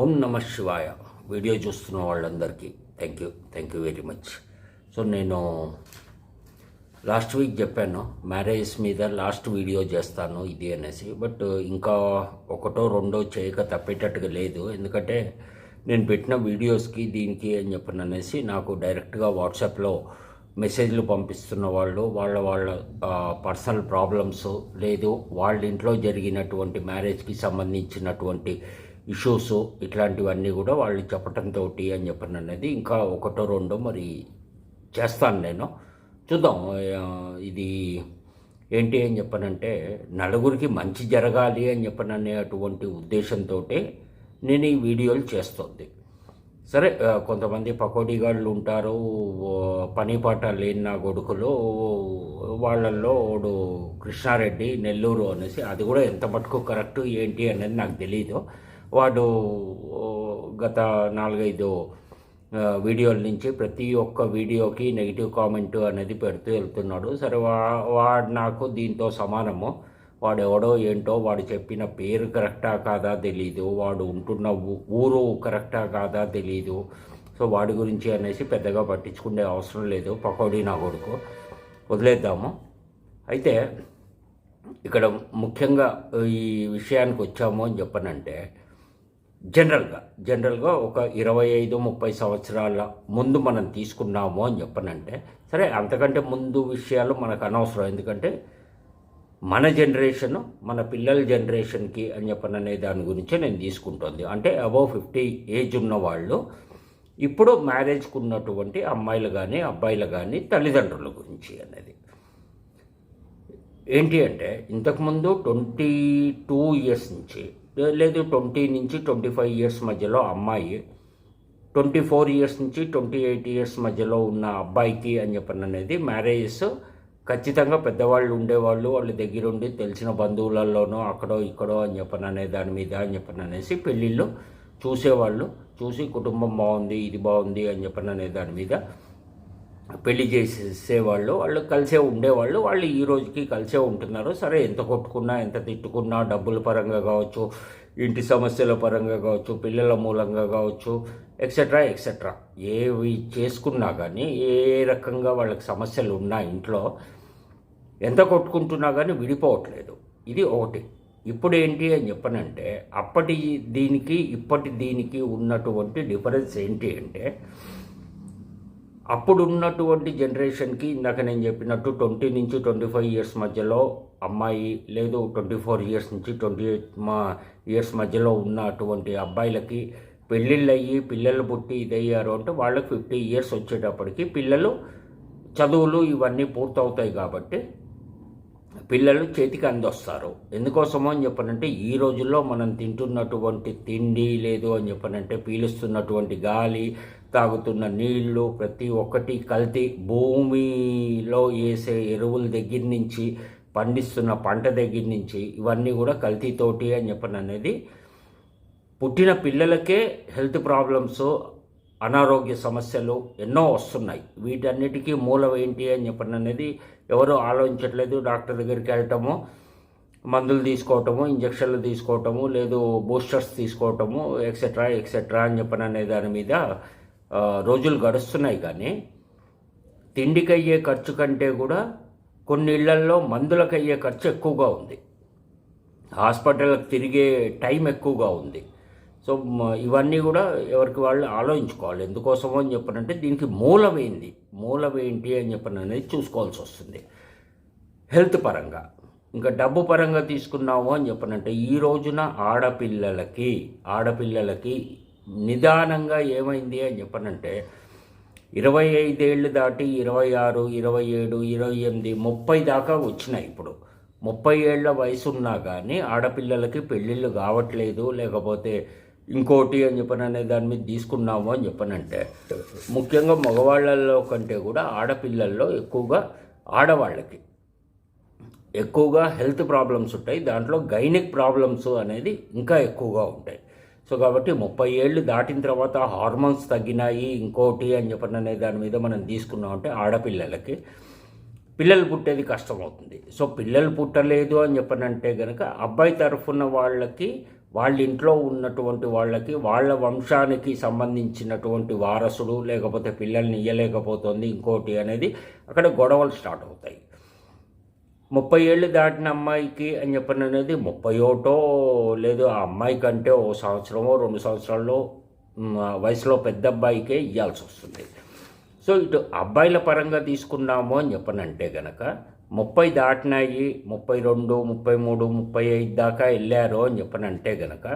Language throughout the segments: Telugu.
ఓం నమ శివాయ. వీడియో చూస్తున్న వాళ్ళందరికీ thank you thank you very much so నేను లాస్ట్ వీక్ చెప్పాను మ్యారేజ్ మీద లాస్ట్ వీడియో చేస్తాను ఇది అనేసి బట్ ఇంకా ఒకటో రెండో చేయక తప్పేటట్టుగా లేదు. ఎందుకంటే నేను పెట్టిన వీడియోస్కి దీనికి అని చెప్పను అనేసి నాకు డైరెక్ట్గా వాట్సాప్లో మెసేజ్లు పంపిస్తున్న వాళ్ళు వాళ్ళ వాళ్ళ పర్సనల్ ప్రాబ్లమ్స్ లేదు వాళ్ళ ఇంట్లో జరిగినటువంటి మ్యారేజ్కి సంబంధించినటువంటి ఇష్యూస్ ఇట్లాంటివన్నీ కూడా వాళ్ళు చెప్పటంతో అని చెప్పను అనేది ఇంకా ఒకటో రెండో మరి చేస్తాను నేను. చూద్దాం ఇది ఏంటి అని చెప్పనంటే నలుగురికి మంచి జరగాలి అని చెప్పననే అటువంటి ఉద్దేశంతో నేను ఈ వీడియోలు చేస్తుంది. సరే కొంతమంది పకోడీగాళ్ళు ఉంటారు పని పాట లేని నా కొడుకులు వాళ్ళల్లో ఓడు కృష్ణారెడ్డి నెల్లూరు అనేసి అది కూడా ఎంత మటుకు కరెక్ట్ ఏంటి అనేది నాకు తెలియదు వాడు గత నాలుగైదు వీడియోల నుంచి ప్రతి ఒక్క వీడియోకి నెగిటివ్ కామెంట్ అనేది పెడుతూ వెళ్తున్నాడు. సరే వా వాడు నాకు దీంతో సమానము. వాడు ఎవడో ఏంటో వాడు చెప్పిన పేరు కరెక్టా కాదా తెలీదు. వాడు ఉంటున్న ఊ- ఊరు కరెక్టా కాదా తెలీదు. సో వాడి గురించి అనేసి పెద్దగా పట్టించుకునే అవసరం లేదు. పకోడీ నా కొడుకు. వదిలేద్దాము. అయితే ఇక్కడ ముఖ్యంగా ఈ విషయానికి వచ్చాము అని చెప్పనంటే జనరల్గా జనరల్గా ఒక ఇరవై ఐదు ముప్పై సంవత్సరాల ముందు మనం తీసుకున్నాము అని చెప్పనంటే సరే అంతకంటే ముందు విషయాలు మనకు అనవసరం. ఎందుకంటే మన జనరేషన్ మన పిల్లల జనరేషన్కి అని చెప్పననే దాని గురించే నేను తీసుకుంటుంది. అంటే అబౌవ్ ఫిఫ్టీ ఏజ్ ఉన్న వాళ్ళు ఇప్పుడు మ్యారేజ్కి ఉన్నటువంటి అమ్మాయిలు కానీ అబ్బాయిలు కానీ తల్లిదండ్రుల గురించి అనేది. ఏంటి అంటే ఇంతకుముందు ట్వంటీ టూ ఇయర్స్ నుంచి లేదు ట్వంటీ నుంచి ట్వంటీ ఫైవ్ ఇయర్స్ మధ్యలో అమ్మాయి ట్వంటీ ఫోర్ ఇయర్స్ నుంచి ట్వంటీ ఎయిట్ ఇయర్స్ మధ్యలో ఉన్న అబ్బాయికి అని చెప్పని అనేది మ్యారేజెస్ ఖచ్చితంగా పెద్దవాళ్ళు ఉండేవాళ్ళు వాళ్ళ దగ్గరుండి తెలిసిన బంధువులలోనో అక్కడో ఇక్కడో అని చెప్పని అనే దాని మీద అని చెప్పని అనేసి పెళ్ళిళ్ళు చూసేవాళ్ళు చూసి కుటుంబం బాగుంది ఇది బాగుంది అని చెప్పని అనే దాని మీద పెళ్ళి చేసేవాళ్ళు వాళ్ళు కలిసే ఉండేవాళ్ళు వాళ్ళు ఈ రోజుకి కలిసే ఉంటున్నారు. సరే ఎంత కొట్టుకున్నా ఎంత తిట్టుకున్నా డబ్బుల పరంగా కావచ్చు ఇంటి సమస్యల పరంగా కావచ్చు పిల్లల మూలంగా కావచ్చు ఎక్సెట్రా ఎక్సెట్రా ఏవి చేసుకున్నా కానీ ఏ రకంగా వాళ్ళకి సమస్యలు ఉన్నా ఇంట్లో ఎంత కొట్టుకుంటున్నా కానీ విడిపోవట్లేదు. ఇది ఒకటి. ఇప్పుడు ఏంటి అని చెప్పనంటే అప్పటి దీనికి ఇప్పటి దీనికి ఉన్నటువంటి డిఫరెన్స్ ఏంటి అంటే అప్పుడు ఉన్నటువంటి జనరేషన్కి ఇందాక నేను చెప్పినట్టు ట్వంటీ నుంచి ట్వంటీ ఫైవ్ ఇయర్స్ మధ్యలో అమ్మాయి లేదు ట్వంటీ ఫోర్ ఇయర్స్ నుంచి ట్వంటీ ఎయిట్ మా ఇయర్స్ మధ్యలో ఉన్న అటువంటి అబ్బాయిలకి పెళ్ళిళ్ళు అయ్యి పిల్లలు పుట్టి ఇదయ్యారు అంటే వాళ్ళకి ఫిఫ్టీ ఇయర్స్ వచ్చేటప్పటికి పిల్లలు చదువులు ఇవన్నీ పూర్తవుతాయి కాబట్టి పిల్లలు చేతికి అందొస్తారు. ఎందుకోసమో అని చెప్పనంటే ఈ రోజుల్లో మనం తింటున్నటువంటి తిండి లేదు అని చెప్పనంటే పీలుస్తున్నటువంటి గాలి తాగుతున్న నీళ్ళు ప్రతి ఒక్కటి కల్తీ. భూమిలో వేసే ఎరువుల దగ్గర నుంచి పండిస్తున్న పంట దగ్గర నుంచి ఇవన్నీ కూడా కల్తీతోటి అని చెప్పని అనేది. పుట్టిన పిల్లలకే హెల్త్ ప్రాబ్లమ్స్ అనారోగ్య సమస్యలు ఎన్నో వస్తున్నాయి. వీటన్నిటికీ మూలం ఏంటి అని చెప్పని అనేది ఎవరు ఆలోచించట్లేదు. డాక్టర్ దగ్గరికి వెళ్ళటము మందులు తీసుకోవటము ఇంజక్షన్లు తీసుకోవటము లేదు బూస్టర్స్ తీసుకోవటము ఎక్సెట్రా ఎక్సెట్రా అని చెప్పని అనే దాని మీద రోజులు గడుస్తున్నాయి కానీ తిండికయ్యే ఖర్చు కంటే కూడా కొన్ని ఇళ్ళల్లో మందులకయ్యే ఖర్చు ఎక్కువగా ఉంది. హాస్పిటల్కి తిరిగే టైం ఎక్కువగా ఉంది. సో ఇవన్నీ కూడా ఎవరికి వాళ్ళు ఆలోచించుకోవాలి. ఎందుకోసమో అని చెప్పనంటే దీనికి మూలం ఏంది? మూలం ఏంటి అని చెప్పిన అనేది చూసుకోవాల్సి వస్తుంది. హెల్త్ పరంగా. ఇంకా డబ్బు పరంగా తీసుకున్నాము అని చెప్పనంటే ఈ రోజున ఆడపిల్లలకి ఆడపిల్లలకి నిదానంగా ఏమైంది అని చెప్పనంటే ఇరవై ఐదేళ్ళు దాటి ఇరవై ఆరు ఇరవై ఏడు ఇరవై ఎనిమిది ముప్పై దాకా వచ్చినాయి ఇప్పుడు. ముప్పై ఏళ్ళ వయసు ఉన్నా కానీ ఆడపిల్లలకి పెళ్ళిళ్ళు కావట్లేదు లేకపోతే ఇంకోటి అని చెప్పననే దాని మీద తీసుకున్నాము అని చెప్పనంటే ముఖ్యంగా మగవాళ్ళల్లో కంటే కూడా ఆడపిల్లల్లో ఎక్కువగా ఆడవాళ్ళకి. ఎక్కువగా హెల్త్ ప్రాబ్లమ్స్ ఉంటాయి దాంట్లో గైనిక్ ప్రాబ్లమ్స్ అనేది ఇంకా ఎక్కువగా ఉంటాయి. సో కాబట్టి ముప్పై ఏళ్ళు దాటిన తర్వాత హార్మోన్స్ తగ్గినాయి ఇంకోటి అని చెప్పిన అనే దాని మీద మనం తీసుకున్నామంటే ఆడపిల్లలకి. పిల్లలు పుట్టేది కష్టమవుతుంది. సో పిల్లలు పుట్టలేదు అని చెప్పనంటే కనుక అబ్బాయి తరఫున వాళ్ళకి వాళ్ళ ఇంట్లో ఉన్నటువంటి వాళ్ళకి వాళ్ళ వంశానికి సంబంధించినటువంటి వారసుడు లేకపోతే పిల్లల్ని ఇయ్యలేకపోతుంది ఇంకోటి అనేది అక్కడ గొడవలు స్టార్ట్ అవుతాయి. ముప్పై ఏళ్ళు దాటిన అమ్మాయికి అని చెప్పిన అనేది ముప్పై ఒకటో లేదు ఆ అమ్మాయి కంటే ఓ సంవత్సరమో రెండు సంవత్సరాల్లో వయసులో పెద్ద అబ్బాయికే ఇవ్వాల్సి వస్తుంది. సో ఇటు అబ్బాయిల పరంగా తీసుకున్నాము అని చెప్పనంటే గనక ముప్పై దాటినాయి ముప్పై రెండు ముప్పై మూడు ముప్పై ఐదు దాకా వెళ్ళారు అని చెప్పనంటే గనక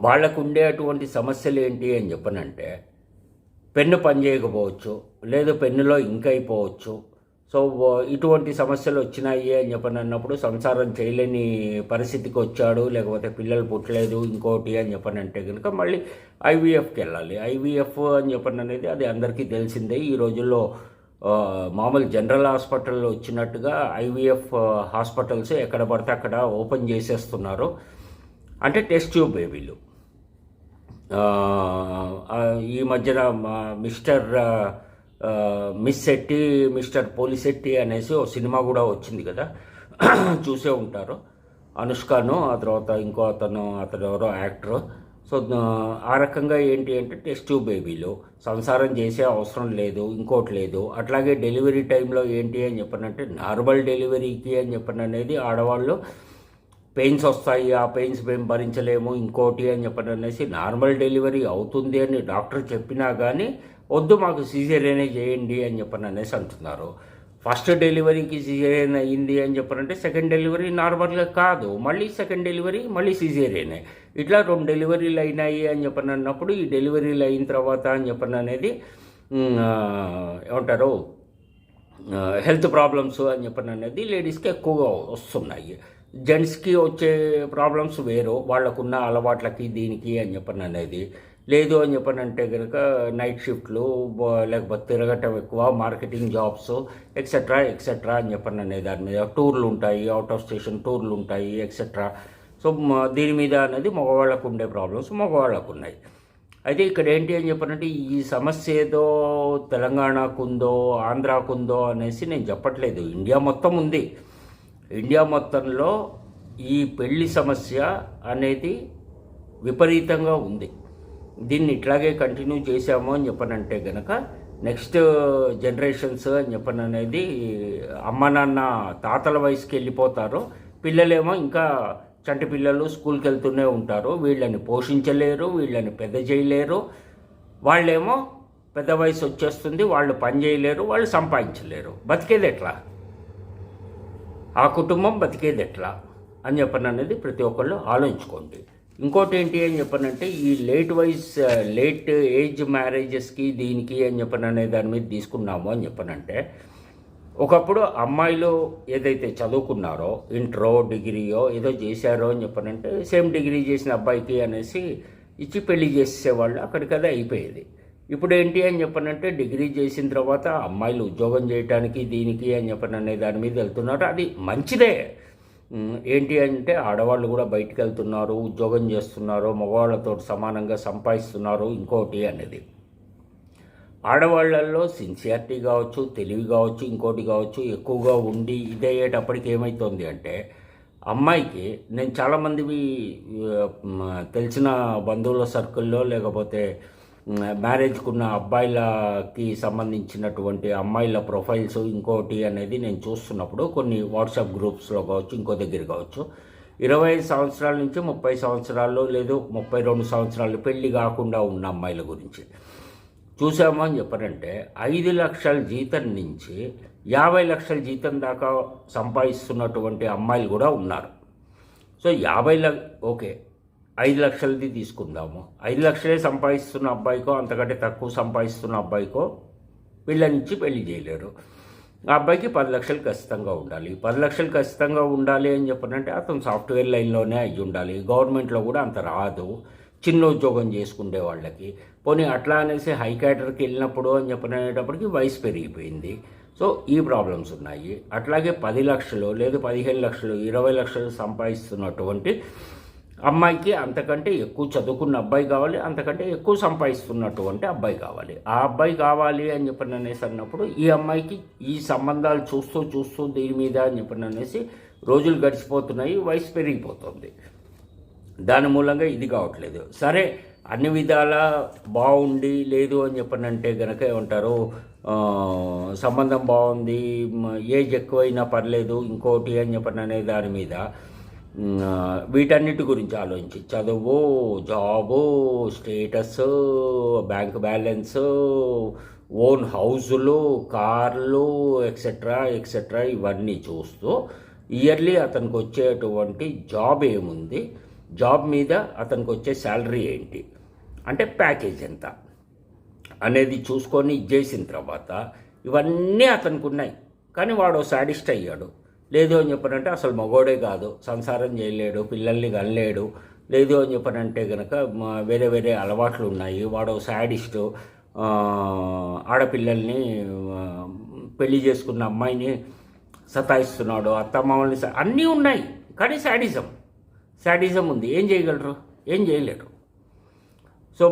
వాళ్ళకు ఉండేటువంటి సమస్యలు ఏంటి అని చెప్పనంటే పెన్ను పనిచేయకపోవచ్చు లేదు పెన్నులో ఇంక్ అయిపోవచ్చు సో ఇటువంటి సమస్యలు వచ్చినాయి అని చెప్పని అన్నప్పుడు సంసారం చేయలేని పరిస్థితికి వచ్చాడు లేకపోతే పిల్లలు పుట్టలేదు ఇంకోటి అని చెప్పని అంటే కనుక మళ్ళీ ఐవీఎఫ్కి వెళ్ళాలి. ఐవీఎఫ్ అని చెప్పని అనేది అది అందరికీ తెలిసిందే. ఈ రోజుల్లో మామూలు జనరల్ హాస్పిటల్లో వచ్చినట్టుగా ఐవీఎఫ్ హాస్పిటల్స్ ఎక్కడ పడితే అక్కడ ఓపెన్ చేసేస్తున్నారు. అంటే టెస్ట్ ట్యూబ్ బేబీలు ఈ మధ్యన మా mister miss Shetty mister Polishetty అనేసి ఓ సినిమా కూడా వచ్చింది కదా. చూసే ఉంటారు. అనుష్కను ఆ తర్వాత ఇంకో అతను అతను ఎవరో యాక్టర్. సో ఆ రకంగా ఏంటి అంటే టెస్ట్ ట్యూబ్ బేబీలు. సంసారం చేసే అవసరం లేదు ఇంకోటి లేదు. అట్లాగే డెలివరీ టైంలో ఏంటి అని చెప్పనంటే నార్మల్ డెలివరీకి అని చెప్పిన అనేది ఆడవాళ్ళు పెయిన్స్ వస్తాయి ఆ పెయిన్స్ మేము భరించలేము ఇంకోటి అని చెప్పని అనేసి నార్మల్ డెలివరీ అవుతుంది అని డాక్టర్ చెప్పినా కానీ వద్దు మాకు సీజరియనే చేయండి అని చెప్పని అనేసి అంటున్నారు. ఫస్ట్ డెలివరీకి సీజరియన్ అయ్యింది అని చెప్పనంటే సెకండ్ డెలివరీ నార్మల్గా కాదు. మళ్ళీ సెకండ్ డెలివరీ మళ్ళీ సీజరియనే ఇట్లా రెండు డెలివరీలు అయినాయి అని చెప్పని అన్నప్పుడు ఈ డెలివరీలు అయిన తర్వాత అని చెప్పని అనేది ఏమంటారు? హెల్త్ ప్రాబ్లమ్స్ అని చెప్పని అనేది లేడీస్కి ఎక్కువగా వస్తున్నాయి. జెంట్స్కి వచ్చే ప్రాబ్లమ్స్ వేరు. వాళ్ళకున్న అలవాట్లకి దీనికి అని చెప్పని అనేది. లేదు అని చెప్పనంటే కనుక నైట్ షిఫ్ట్లు లేకపోతే తిరగటం ఎక్కువ మార్కెటింగ్ జాబ్స్ ఎక్సెట్రా ఎక్సెట్రా అని చెప్పని అనే దాని మీద. టూర్లు ఉంటాయి అవుట్ ఆఫ్ స్టేషన్ టూర్లు ఉంటాయి ఎక్సెట్రా సో దీని మీద అనేది మగవాళ్ళకు ఉండే ప్రాబ్లమ్స్ మగవాళ్ళకు ఉన్నాయి. అయితే ఇక్కడ ఏంటి అని చెప్పనంటే ఈ సమస్య ఏదో తెలంగాణకు ఉందో ఆంధ్రాకు ఉందో అనేసి నేను చెప్పట్లేదు. ఇండియా మొత్తం ఉంది. ఇండియా మొత్తంలో ఈ పెళ్ళి సమస్య అనేది విపరీతంగా ఉంది. దీన్ని ఇట్లాగే కంటిన్యూ చేశాము అని చెప్పనంటే గనక నెక్స్ట్ జనరేషన్స్ అని చెప్పని అనేది అమ్మ నాన్న తాతల వయసుకి వెళ్ళిపోతారు. పిల్లలేమో ఇంకా చంటి పిల్లలు స్కూల్కి వెళ్తూనే ఉంటారు. వీళ్ళని పోషించలేరు వీళ్ళని పెద్ద చేయలేరు. వాళ్ళేమో పెద్ద వయసు వచ్చేస్తుంది వాళ్ళు పని చేయలేరు వాళ్ళు సంపాదించలేరు. బతికేది ఎట్లా? ఆ కుటుంబం బతికేది ఎట్లా? అని చెప్పననేది ప్రతి ఒక్కళ్ళు ఆలోచించుకోండి. ఇంకోటి ఏంటి అని చెప్పనంటే ఈ లేట్ వైజ్ లేట్ ఏజ్ మ్యారేజెస్కి దీనికి అని చెప్పని అనే దాని మీద తీసుకున్నాము అని చెప్పనంటే ఒకప్పుడు అమ్మాయిలు ఏదైతే చదువుకున్నారో ఇంట్రో డిగ్రీయో ఏదో చేశారో అని చెప్పనంటే సేమ్ డిగ్రీ చేసిన అబ్బాయికి అనేసి ఇచ్చి పెళ్ళి చేసేవాళ్ళు అక్కడికదే అయిపోయేది. ఇప్పుడు ఏంటి అని చెప్పనంటే డిగ్రీ చేసిన తర్వాత అమ్మాయిలు ఉద్యోగం చేయడానికి దీనికి అని చెప్పని అనే దాని మీద వెళ్తున్నారు. అది మంచిదే. ఏంటి అంటే ఆడవాళ్ళు కూడా బయటికి వెళ్తున్నారు ఉద్యోగం చేస్తున్నారు మగవాళ్ళతో సమానంగా సంపాదిస్తున్నారు ఇంకోటి అనేది. ఆడవాళ్ళల్లో సిన్సియారిటీ కావచ్చు తెలివి కావచ్చు ఇంకోటి కావచ్చు ఎక్కువగా ఉండి ఇదయ్యేటప్పటికి ఏమవుతుంది అంటే అమ్మాయికి నేను చాలామందివి తెలిసిన బంధువుల సర్కిల్లో లేకపోతే మ్, మ్యారేజ్కున్న అబ్బాయిలకి సంబంధించినటువంటి అమ్మాయిల ప్రొఫైల్స్ ఇంకోటి అనేది నేను చూస్తున్నప్పుడు కొన్ని వాట్సాప్ గ్రూప్స్లో కావచ్చు ఇంకో దగ్గర కావచ్చు. ఇరవై ఐదు సంవత్సరాల నుంచి ముప్పై సంవత్సరాలు లేదు ముప్పై రెండు సంవత్సరాలు పెళ్ళి కాకుండా ఉన్న అమ్మాయిల గురించి. చూసాము అని చెప్పారంటే ఐదు లక్షల జీతం నుంచి యాభై లక్షల జీతం దాకా సంపాదిస్తున్నటువంటి అమ్మాయిలు కూడా ఉన్నారు. సో యాభై ల ఓకే ఐదు లక్షలది తీసుకుందాము. ఐదు లక్షలే సంపాదిస్తున్న అబ్బాయికో అంతకంటే తక్కువ సంపాదిస్తున్న అబ్బాయికో పిల్లనిచ్చి పెళ్ళి చేయలేరు. ఆ అబ్బాయికి పది లక్షలు ఖచ్చితంగా ఉండాలి. పది లక్షలు ఖచ్చితంగా ఉండాలి అని చెప్పనంటే అతను సాఫ్ట్వేర్ లైన్లోనే అయ్యి ఉండాలి. గవర్నమెంట్లో కూడా అంత రాదు. చిన్న ఉద్యోగం చేసుకునే వాళ్ళకి. పోనీ అట్లా అనేసి హై క్యాటర్కి వెళ్ళినప్పుడు అని చెప్పనేటప్పటికి వయసు పెరిగిపోయింది. సో ఈ ప్రాబ్లమ్స్ ఉన్నాయి. అట్లాగే పది లక్షలు లేదు పదిహేను లక్షలు ఇరవై లక్షలు సంపాదిస్తున్నటువంటి అమ్మాయికి అంతకంటే ఎక్కువ చదువుకున్న అబ్బాయి కావాలి అంతకంటే ఎక్కువ సంపాదిస్తున్నటువంటి అబ్బాయి కావాలి. ఆ అబ్బాయి కావాలి అని చెప్పని అనేసి అన్నప్పుడు ఈ అమ్మాయికి ఈ సంబంధాలు చూస్తూ చూస్తూ దీని మీద అని చెప్పని అనేసి రోజులు గడిచిపోతున్నాయి వయసు పెరిగిపోతుంది. దాని మూలంగా ఇది కావట్లేదు. సరే అన్ని విధాల బాగుండి లేదు అని చెప్పనంటే గనక ఏమంటారు సంబంధం బాగుంది ఏజ్ ఎక్కువైనా పర్లేదు ఇంకోటి అని చెప్పని అనే దాని మీద వీటన్నిటి గురించి ఆలోచించి. చదువు job status bank balance own హౌజులు కార్లు ఎక్సెట్రా ఎక్సెట్రా ఇవన్నీ చూస్తూ ఇయర్లీ అతనికి వచ్చేటువంటి జాబ్ ఏముంది? జాబ్ మీద అతనికి వచ్చే శాలరీ ఏంటి? అంటే ప్యాకేజ్ ఎంత? అనేది చూసుకొని ఇచ్చేసిన తర్వాత ఇవన్నీ అతనికి ఉన్నాయి. కానీ వాడు సాడిస్ట్ అయ్యాడు. లేదు అని చెప్పనంటే అసలు మగోడే కాదు. సంసారం చేయలేడు పిల్లల్ని కనలేడు. లేదు అని చెప్పనంటే కనుక వేరే వేరే అలవాట్లు ఉన్నాయి. వాడు శాడిస్టు ఆడపిల్లల్ని పెళ్ళి చేసుకున్న అమ్మాయిని సతాయిస్తున్నాడు. అత్తమామల్ని అన్నీ ఉన్నాయి. కానీ శాడిజం శాడిజం ఉంది. ఏం చేయగలరు? ఏం చేయలేరు. సో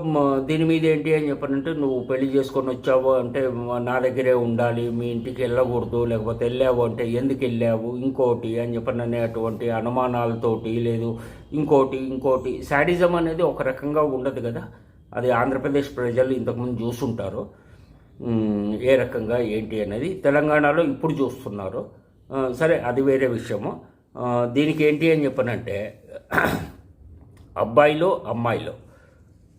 దీని మీద ఏంటి అని చెప్పనంటే నువ్వు పెళ్ళి చేసుకొని వచ్చావు అంటే నా దగ్గరే ఉండాలి మీ ఇంటికి వెళ్ళకూడదు లేకపోతే వెళ్ళావు అంటే ఎందుకు వెళ్ళావు ఇంకోటి అని చెప్పని అనేటువంటి అనుమానాలతోటి లేదు ఇంకోటి ఇంకోటి శాడిజం అనేది ఒక రకంగా ఉండదు కదా. అది ఆంధ్రప్రదేశ్ ప్రజలు ఇంతకుముందు చూసుంటారు. ఏ రకంగా ఏంటి అనేది. తెలంగాణలో ఇప్పుడు చూస్తున్నారు. సరే అది వేరే విషయము. దీనికి ఏంటి అని చెప్పనంటే అబ్బాయిలో అమ్మాయిలు.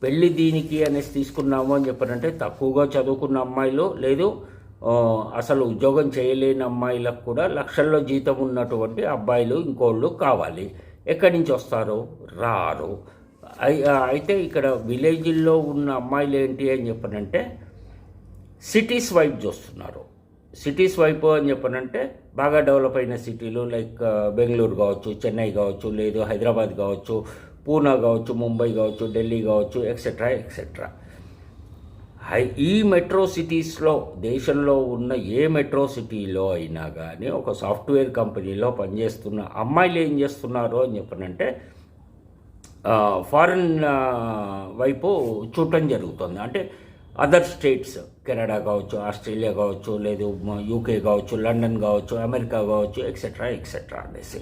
పెళ్ళి దీనికి అనేసి తీసుకున్నాము అని చెప్పారంటే తక్కువగా చదువుకున్న అమ్మాయిలు లేదు అసలు ఉద్యోగం చేయలేని అమ్మాయిలకు కూడా లక్షల్లో జీతం ఉన్నటువంటి అబ్బాయిలు ఇంకోళ్ళు కావాలి. ఎక్కడి నుంచి వస్తారు? రారు. అయితే ఇక్కడ విలేజ్ల్లో ఉన్న అమ్మాయిలు ఏంటి అని చెప్పనంటే సిటీస్ వైపు చూస్తున్నారు. సిటీస్ వైపు అని చెప్పనంటే బాగా డెవలప్ అయిన సిటీలు లైక్ బెంగళూరు కావచ్చు చెన్నై కావచ్చు లేదు హైదరాబాద్ కావచ్చు పూనా కావచ్చు ముంబై కావచ్చు ఢిల్లీ కావచ్చు ఎక్సెట్రా ఎక్సెట్రా హై ఈ మెట్రో సిటీస్లో దేశంలో ఉన్న ఏ మెట్రో సిటీలో అయినా కానీ ఒక సాఫ్ట్వేర్ కంపెనీలో పనిచేస్తున్న అమ్మాయిలు ఏం చేస్తున్నారు అని చెప్పనంటే ఫారిన్ వైపు చూడటం జరుగుతుంది. అంటే అదర్ స్టేట్స్ కెనడా కావచ్చు ఆస్ట్రేలియా కావచ్చు లేదు యూకే కావచ్చు లండన్ కావచ్చు అమెరికా కావచ్చు ఎక్సెట్రా ఎక్సెట్రా అనేసి.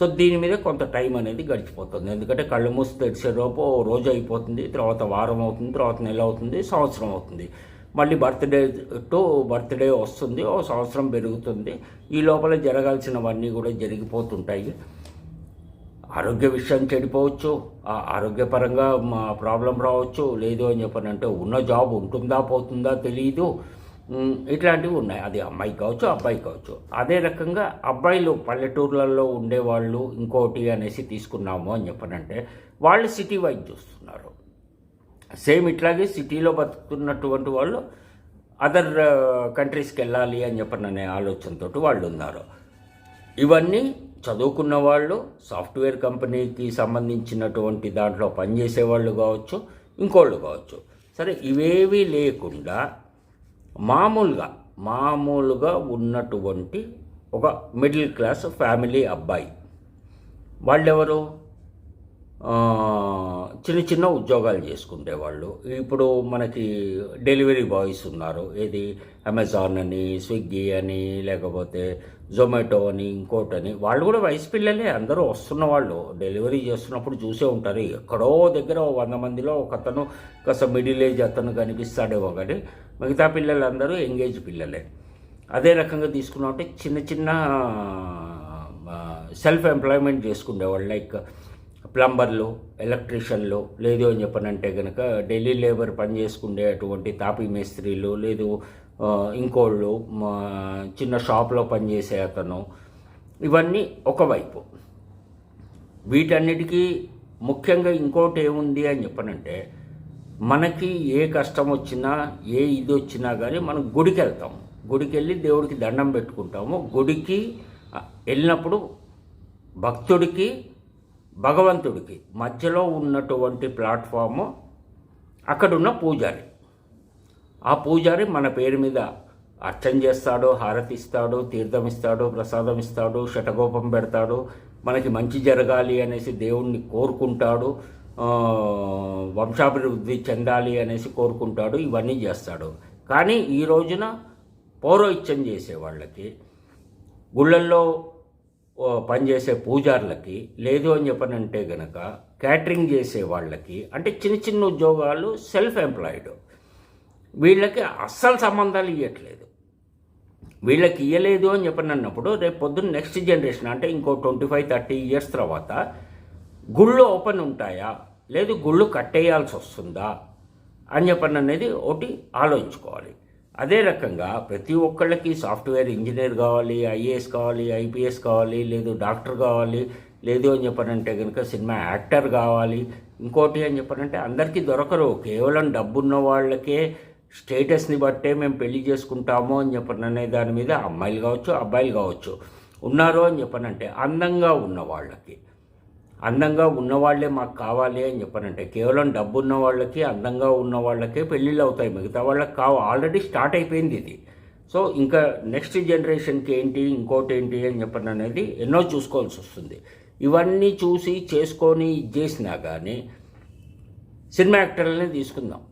సో దీని మీద కొంత టైం అనేది గడిచిపోతుంది. ఎందుకంటే కళ్ళు మూసి తెరిచేలోపు రోజు అయిపోతుంది తర్వాత వారం అవుతుంది తర్వాత నెల అవుతుంది సంవత్సరం అవుతుంది. మళ్ళీ బర్త్డే టు బర్త్డే వస్తుంది ఓ సంవత్సరం పెరుగుతుంది. ఈ లోపల జరగాల్సినవన్నీ కూడా జరిగిపోతుంటాయి. ఆరోగ్య విషయం చెడిపోవచ్చు ఆరోగ్యపరంగా మా ప్రాబ్లం రావచ్చు. లేదు అని చెప్పనంటే ఉన్న జాబ్ ఉంటుందా పోతుందా తెలియదు ఇట్లాంటివి ఉన్నాయి. అది అమ్మాయి కావచ్చు అబ్బాయి కావచ్చు. అదే రకంగా అబ్బాయిలు పల్లెటూర్లలో ఉండేవాళ్ళు ఇంకోటి అనేసి తీసుకున్నాము అని చెప్పనంటే వాళ్ళు సిటీ వైజ్ చూస్తున్నారు. సేమ్ ఇట్లాగే సిటీలో బతుకుతున్నటువంటి వాళ్ళు అదర్ కంట్రీస్కి వెళ్ళాలి అని చెప్పననే ఆలోచనతోటి వాళ్ళు ఉన్నారు. ఇవన్నీ చదువుకున్న వాళ్ళు సాఫ్ట్వేర్ కంపెనీకి సంబంధించినటువంటి దాంట్లో పనిచేసే వాళ్ళు కావచ్చు ఇంకోళ్ళు కావచ్చు. సరే ఇవేవి లేకుండా మామూలుగా మామూలుగా ఉన్నటువంటి ఒక మిడిల్ క్లాస్ ఫ్యామిలీ అబ్బాయి. వాళ్ళెవరు? చిన్న చిన్న ఉద్యోగాలు చేసుకునే వాళ్ళు ఇప్పుడు మనకి డెలివరీ బాయ్స్ ఉన్నారు. ఏది? అమెజాన్ అని స్విగ్గీ అని లేకపోతే జొమాటో అని ఇంకోటని వాళ్ళు కూడా వయసు పిల్లలే. అందరూ వస్తున్న వాళ్ళు. డెలివరీ చేస్తున్నప్పుడు చూసే ఉంటారు. ఎక్కడో దగ్గర వంద మందిలో ఒక అతను కాస్త మిడిల్ ఏజ్ అతను కనిపిస్తాడేమో కానీ మిగతా పిల్లలందరూ ఎంగేజ్ పిల్లలే. అదే రకంగా తీసుకున్నామంటే చిన్న చిన్న సెల్ఫ్ ఎంప్లాయ్మెంట్ చేసుకునేవాళ్ళు లైక్ ప్లంబర్లు ఎలక్ట్రీషియన్లు లేదు అని చెప్పనంటే కనుక డైలీ లేబర్ పని చేసుకునేటువంటి తాపీ మేస్త్రీలు లేదు ఇంకోళ్ళు మా చిన్న షాప్లో పనిచేసే అతను ఇవన్నీ ఒకవైపు. వీటన్నిటికీ ముఖ్యంగా ఇంకోటి ఏముంది అని చెప్పనంటే మనకి ఏ కష్టం వచ్చినా ఏ ఇది వచ్చినా కానీ మనం గుడికి వెళ్తాం గుడికి వెళ్ళి దేవుడికి దండం పెట్టుకుంటాము. గుడికి వెళ్ళినప్పుడు భక్తుడికి భగవంతుడికి మధ్యలో ఉన్నటువంటి ప్లాట్ఫాము అక్కడున్న పూజారి. ఆ పూజారి మన పేరు మీద అర్చన చేస్తాడు హారతి ఇస్తాడు తీర్థం ఇస్తాడు ప్రసాదం ఇస్తాడు శటగోపం పెడతాడు మనకి మంచి జరగాలి అనేసి దేవుణ్ణి కోరుకుంటాడు వంశాభివృద్ధి చెందాలి అనేసి కోరుకుంటాడు ఇవన్నీ చేస్తాడు. కానీ ఈ రోజున పౌరోహిత్యం చేసే వాళ్ళకి గుళ్ళల్లో పనిచేసే పూజార్లకి లేదు అని చెప్పనంటే గనక క్యాటరింగ్ చేసే వాళ్ళకి అంటే చిన్న చిన్న ఉద్యోగాలు సెల్ఫ్ ఎంప్లాయిడ్ వీళ్ళకి అస్సలు సంబంధాలు ఇవ్వట్లేదు వీళ్ళకి ఇవ్వలేదు అని చెప్పనన్నప్పుడు రేపు పొద్దున్న నెక్స్ట్ జనరేషన్ అంటే ఇంకో ట్వంటీ ఫైవ్ థర్టీ ఇయర్స్ తర్వాత గుళ్ళు ఓపెన్ ఉంటాయా? లేదు గుళ్ళు కట్టేయాల్సి వస్తుందా? అని చెప్పననేది ఒకటి ఆలోచించుకోవాలి. అదే రకంగా ప్రతి ఒక్కళ్ళకి సాఫ్ట్వేర్ ఇంజనీర్ కావాలి ఐఏఎస్ కావాలి ఐపీఎస్ కావాలి లేదు డాక్టర్ కావాలి లేదు అని చెప్పనంటే కనుక సినిమా యాక్టర్ కావాలి ఇంకోటి అని చెప్పనంటే అందరికీ దొరకరు. కేవలం డబ్బున్న వాళ్ళకే స్టేటస్ని బట్టే మేము పెళ్ళి చేసుకుంటాము అని చెప్పననే దాని మీద అమ్మాయిలు కావచ్చు అబ్బాయిలు కావచ్చు ఉన్నారు అని చెప్పనంటే అందంగా ఉన్న వాళ్ళకి అందంగా ఉన్నవాళ్ళే మాకు కావాలి అని చెప్పనంటే కేవలం డబ్బు ఉన్న వాళ్ళకి అందంగా ఉన్న వాళ్ళకే పెళ్ళిళ్ళు అవుతాయి. మిగతా వాళ్ళకి కావు. ఆల్రెడీ స్టార్ట్ అయిపోయింది ఇది. సో ఇంకా నెక్స్ట్ జనరేషన్కి ఏంటి ఇంకోటి ఏంటి అని చెప్పని అనేది ఎన్నో చూసుకోవాల్సి వస్తుంది. ఇవన్నీ చూసి చేసుకొని ఇది చేసినా కానీ సినిమా యాక్టర్లని తీసుకుందాం.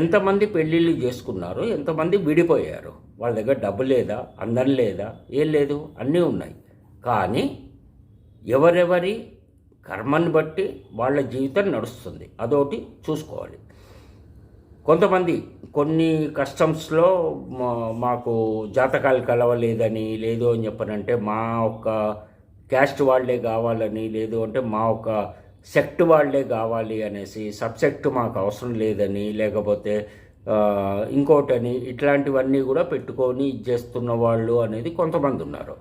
ఎంతమంది పెళ్ళిళ్ళు చేసుకున్నారు ఎంతమంది విడిపోయారు వాళ్ళ దగ్గర డబ్బు లేదా అందం లేదా ఏం లేదు అన్నీ ఉన్నాయి. కానీ ఎవరెవరి కర్మని బట్టి వాళ్ళ జీవితం నడుస్తుంది. అదొకటి చూసుకోవాలి. కొంతమంది కొన్ని కస్టమ్స్లో మాకు జాతకాలు కలవలేదని లేదు అని చెప్పనంటే మా ఒక్క క్యాస్ట్ వాళ్ళే కావాలని లేదు అంటే మా ఒక్క సెక్ట్ వాళ్ళే కావాలి అనేసి సబ్సెక్ట్ మాకు అవసరం లేదని లేకపోతే ఇంకోటని ఇట్లాంటివన్నీ కూడా పెట్టుకొని ఇచ్చేస్తున్న వాళ్ళు అనేది కొంతమంది ఉన్నారు.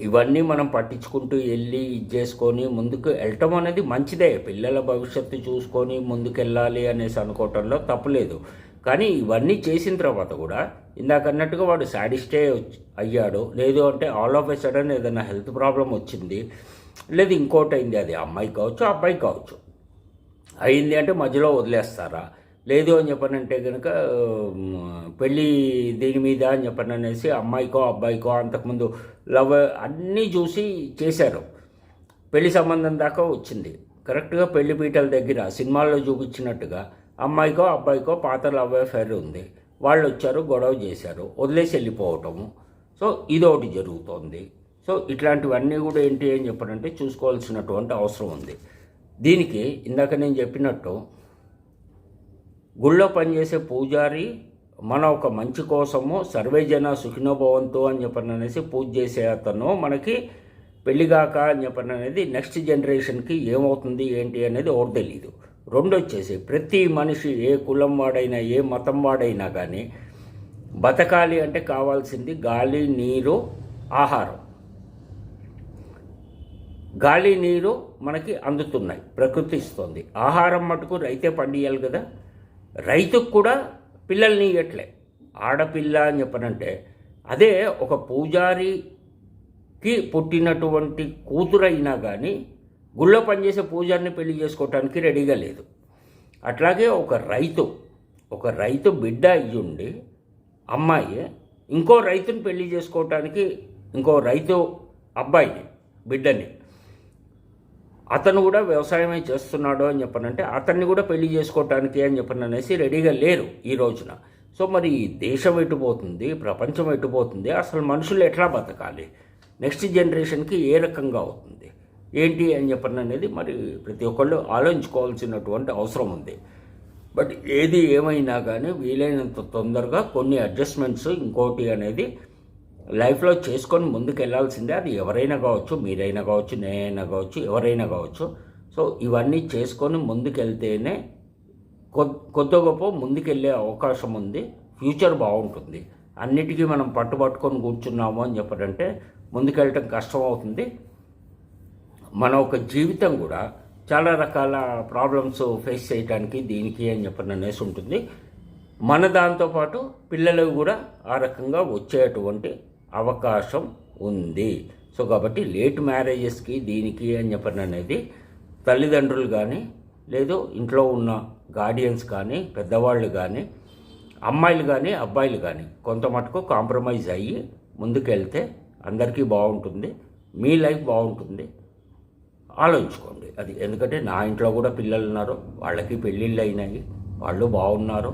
ఇవన్నీ మనం పట్టించుకుంటూ వెళ్ళి ఇది చేసుకొని ముందుకు వెళ్ళటం అనేది మంచిదే. పిల్లల భవిష్యత్తు చూసుకొని ముందుకు వెళ్ళాలి అనేసి అనుకోవటంలో తప్పులేదు. కానీ ఇవన్నీ చేసిన తర్వాత కూడా ఇందాక అన్నట్టుగా వాడు సాడిస్టే అయ్యాడు. లేదు అంటే ఆల్ ఆఫ్ ఎ సడన్ ఏదైనా హెల్త్ ప్రాబ్లం వచ్చింది. లేదు ఇంకోటి అయింది. అది అమ్మాయి కావచ్చు అబ్బాయి కావచ్చు. అయింది అంటే మధ్యలో వదిలేస్తారా? లేదు అని చెప్పనంటే కనుక పెళ్ళి దీని మీద అని చెప్పని అనేసి అమ్మాయికో అబ్బాయికో అంతకుముందు లవ్ అన్నీ చూసి చేశారు. పెళ్ళి సంబంధం దాకా వచ్చింది. కరెక్ట్గా పెళ్ళి పీటల దగ్గర సినిమాల్లో చూపించినట్టుగా అమ్మాయికో అబ్బాయికో పాత లవ్ అఫేర్ ఉంది. వాళ్ళు వచ్చారు గొడవ చేశారు వదిలేసి వెళ్ళిపోవటము. సో ఇదొకటి జరుగుతోంది. సో ఇట్లాంటివన్నీ కూడా ఏంటి అని చెప్పనంటే చూసుకోవాల్సినటువంటి అవసరం ఉంది. దీనికి ఇందాక నేను చెప్పినట్టు గుళ్ళో పనిచేసే పూజారి మన ఒక మంచి కోసము సర్వేజన సుఖినోభవంతు అని చెప్పని అనేసి పూజ చేసే అతను మనకి పెళ్ళిగాక అని చెప్పని అనేది నెక్స్ట్ జనరేషన్కి ఏమవుతుంది ఏంటి అనేది ఎవరు తెలియదు రెండు వచ్చేసి ప్రతి మనిషి ఏ కులం వాడైనా ఏ మతం వాడైనా కానీ బతకాలి అంటే కావాల్సింది గాలి నీరు ఆహారం. గాలి నీరు మనకి అందుతున్నాయి ప్రకృతి ఇస్తుంది. ఆహారం మటుకు రైతే పండియాలి కదా. రైతుకు కూడా పిల్లల్ని ఇవ్వట్లే ఆడపిల్ల అని చెప్పనంటే అదే ఒక పూజారికి పుట్టినటువంటి కూతురైనా కానీ గుళ్ళో పనిచేసే పూజారిని పెళ్ళి చేసుకోవటానికి రెడీగా లేదు. అట్లాగే ఒక రైతు ఒక రైతు బిడ్డ అయ్యుండి అమ్మాయి ఇంకో రైతుని పెళ్ళి చేసుకోవటానికి ఇంకో రైతు అబ్బాయిని బిడ్డని అతను కూడా వ్యవసాయమే చేస్తున్నాడు అని చెప్పనంటే అతన్ని కూడా పెళ్ళి చేసుకోవటానికి అని చెప్పను అనేసి రెడీగా లేరు ఈ రోజున. సో మరి దేశం ఎటుపోతుంది ప్రపంచం ఎటుపోతుంది అసలు మనుషులు ఎట్లా బతకాలి? నెక్స్ట్ జనరేషన్కి ఏ రకంగా అవుతుంది? ఏంటి అని చెప్పను అనేది మరి ప్రతి ఒక్కళ్ళు ఆలోచించుకోవాల్సినటువంటి అవసరం ఉంది. బట్ ఏది ఏమైనా కానీ వీలైనంత తొందరగా కొన్ని అడ్జస్ట్మెంట్స్ ఇంకోటి అనేది లైఫ్లో చేసుకొని ముందుకు వెళ్ళాల్సిందే అది ఎవరైనా కావచ్చు మీరైనా కావచ్చు నేనైనా కావచ్చు ఎవరైనా కావచ్చు. సో ఇవన్నీ చేసుకొని ముందుకెళ్తేనే కొద్ది గొప్ప ముందుకెళ్ళే అవకాశం ఉంది. ఫ్యూచర్ బాగుంటుంది. అన్నిటికీ మనం పట్టుబట్టుకొని కూర్చున్నాము అని చెప్పడంటే ముందుకెళ్ళటం కష్టం అవుతుంది మన ఒక జీవితం కూడా చాలా రకాల ప్రాబ్లమ్స్ ఫేస్ చేయడానికి దీనికి అని చెప్పని అనేసి ఉంటుంది. మన దాంతోపాటు పిల్లలు కూడా ఆ రకంగా వచ్చేటువంటి అవకాశం ఉంది. సో కాబట్టి లేట్ మ్యారేజెస్కి దీనికి అని చెప్పని అనేది తల్లిదండ్రులు కానీ లేదు ఇంట్లో ఉన్న గార్డియన్స్ కానీ పెద్దవాళ్ళు కానీ అమ్మాయిలు కానీ అబ్బాయిలు కానీ కొంత మటుకు కాంప్రమైజ్ అయ్యి ముందుకెళ్తే అందరికీ బాగుంటుంది మీ లైఫ్ బాగుంటుంది. ఆలోచించుకోండి. అది ఎందుకంటే నా ఇంట్లో కూడా పిల్లలు ఉన్నారు వాళ్ళకి పెళ్ళిళ్ళు అయినాయి వాళ్ళు బాగున్నారు.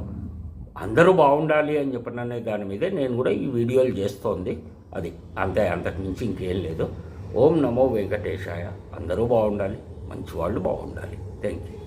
అందరూ బాగుండాలి అని చెప్పిననే దాని మీదే నేను కూడా ఈ వీడియోలు చేస్తోంది. అది అంతే అంతకు మించి ఇంకేం లేదు. ఓం నమో వెంకటేశాయ. అందరూ బాగుండాలి మంచి వాళ్ళు బాగుండాలి. Thank you